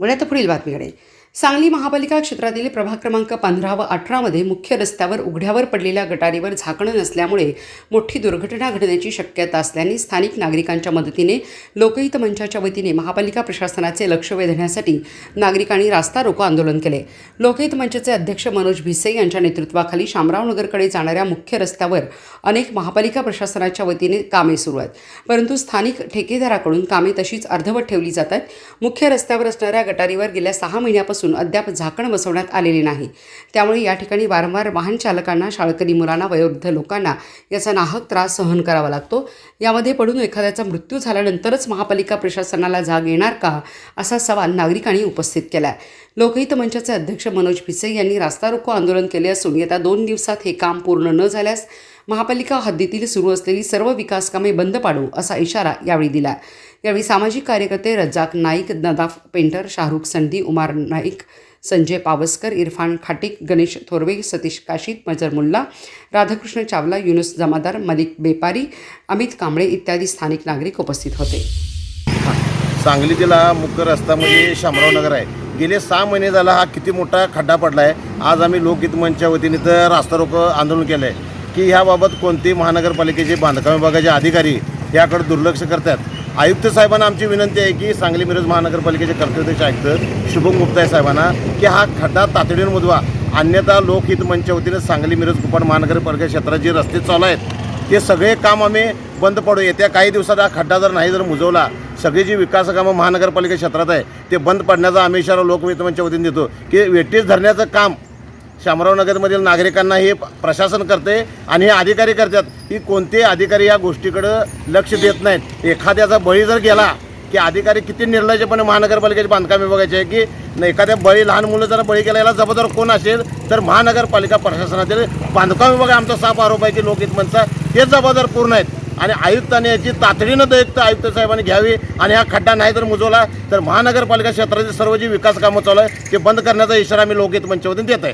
वळ्यात पुढील बातमीकडे सांगली महापालिका क्षेत्रातील प्रभाग क्रमांक पंधरा व अठरामध्ये मुख्य रस्त्यावर उघड्यावर पडलेल्या गटारीवर झाकणं नसल्यामुळे मोठी दुर्घटना घडण्याची शक्यता असल्याने स्थानिक नागरिकांच्या मदतीने लोकहित मंचाच्या वतीने महापालिका प्रशासनाचे लक्ष वेधण्यासाठी नागरिकांनी रास्ता रोको आंदोलन केले. लोकहित मंचचे अध्यक्ष मनोज भिसे यांच्या नेतृत्वाखाली शामराव नगरकडे जाणाऱ्या मुख्य रस्त्यावर अनेक महापालिका प्रशासनाच्या वतीने कामे सुरू आहेत. परंतु स्थानिक ठेकेदाराकडून कामे तशीच अर्धवट ठेवली जात आहेत मुख्य रस्त्यावर असणाऱ्या गटारीवर गेल्या सहा महिन्यापासून अद्याप झाकण बसवण्यात आलेले नाही. त्यामुळे या ठिकाणी वारंवार वाहन चालकांना शाळकरी मुलांना वयोवृद्ध लोकांना याचा नाहक त्रास सहन करावा लागतो. यामध्ये पडून एखाद्याचा मृत्यू झाल्यानंतरच महापालिका प्रशासनाला जाग येणार का असा सवाल नागरिकांनी उपस्थित केला आहे लोकहित मंचाचे अध्यक्ष मनोज भिसे यांनी रास्ता रोको आंदोलन केले असून येत्या दोन दिवसात हे काम पूर्ण न झाल्यास महापालिका हद्दीतील सुरू असलेली सर्व विकास कामे बंद पाडू असा इशारा यावेळी दिला यावेळी सामाजिक कार्यकर्ते रज्जाक नाईक नदाफ पेंटर शाहरुख संधी उमार नाईक संजय पावसकर इरफान खाटिक गणेश थोरवे सतीश काशीद मजर मुल्ला राधाकृष्ण चावला युनुस जमादार मलिक बेपारी अमित कांबळे इत्यादी स्थानिक नागरिक उपस्थित होते. सांगली जिल्हा मुख्य रस्त्यामध्ये शामराव नगर आहे. गेले सहा महिने झाला हा किती मोठा खड्डा पडला आहे आज आम्ही लोकहित मंचच्या वतीने तर रास्ता रोक आंदोलन केलं आहे की ह्याबाबत कोणते महानगरपालिकेचे बांधकाम विभागाचे अधिकारी याकडे दुर्लक्ष करतात. आयुक्त साहेबांना आमची विनंती आहे की सांगली मिरज महानगरपालिकेचे कर्तव्यदक्ष आयुक्त शुभम गुप्ता साहेबांना की हा खड्डा तातडीने बुधवा अन्यथा लोकहित मंचच्या वतीनं सांगली मिरज कुपड महानगरपालिका क्षेत्रात जे रस्ते चालू आहेत ते सगळे काम आम्ही बंद पडू. येत्या काही दिवसात हा खड्डा जर नाही जर मुजवला सगळी जी विकास कामं महानगरपालिका क्षेत्रात आहे ते बंद पडण्याचा आम्ही इशारा लोकहित मंचच्या वतीने देतो. की वेटीस धरण्याचं काम शामराव नगरमधील नागरिकांना हे प्रशासन करते आणि हे अधिकारी करतात की कोणते अधिकारी या गोष्टीकडं लक्ष देत नाहीत. एखाद्याचा बळी जर गेला की अधिकारी किती निर्लज्जपणे महानगरपालिकेचे बांधकाम विभागाचे आहे की एखाद्या बळी लहान मुलं जर बळी गेला याला जबाबदार कोण असेल तर महानगरपालिका प्रशासनातील बांधकाम विभाग आमचा साफ आरोप आहे की लोकहितमनचा हे जबाबदार पूर्ण आहेत. आणि आयुक्तांनी याची तातडीनं दयुक्त आयुक्त साहेबांनी घ्यावी आणि हा खड्डा नाही जर मुजवला तर महानगरपालिका क्षेत्रातील सर्व जी विकास कामं चालू आहे ते बंद करण्याचा इशारा आम्ही लोकहित मंचावरून देत आहे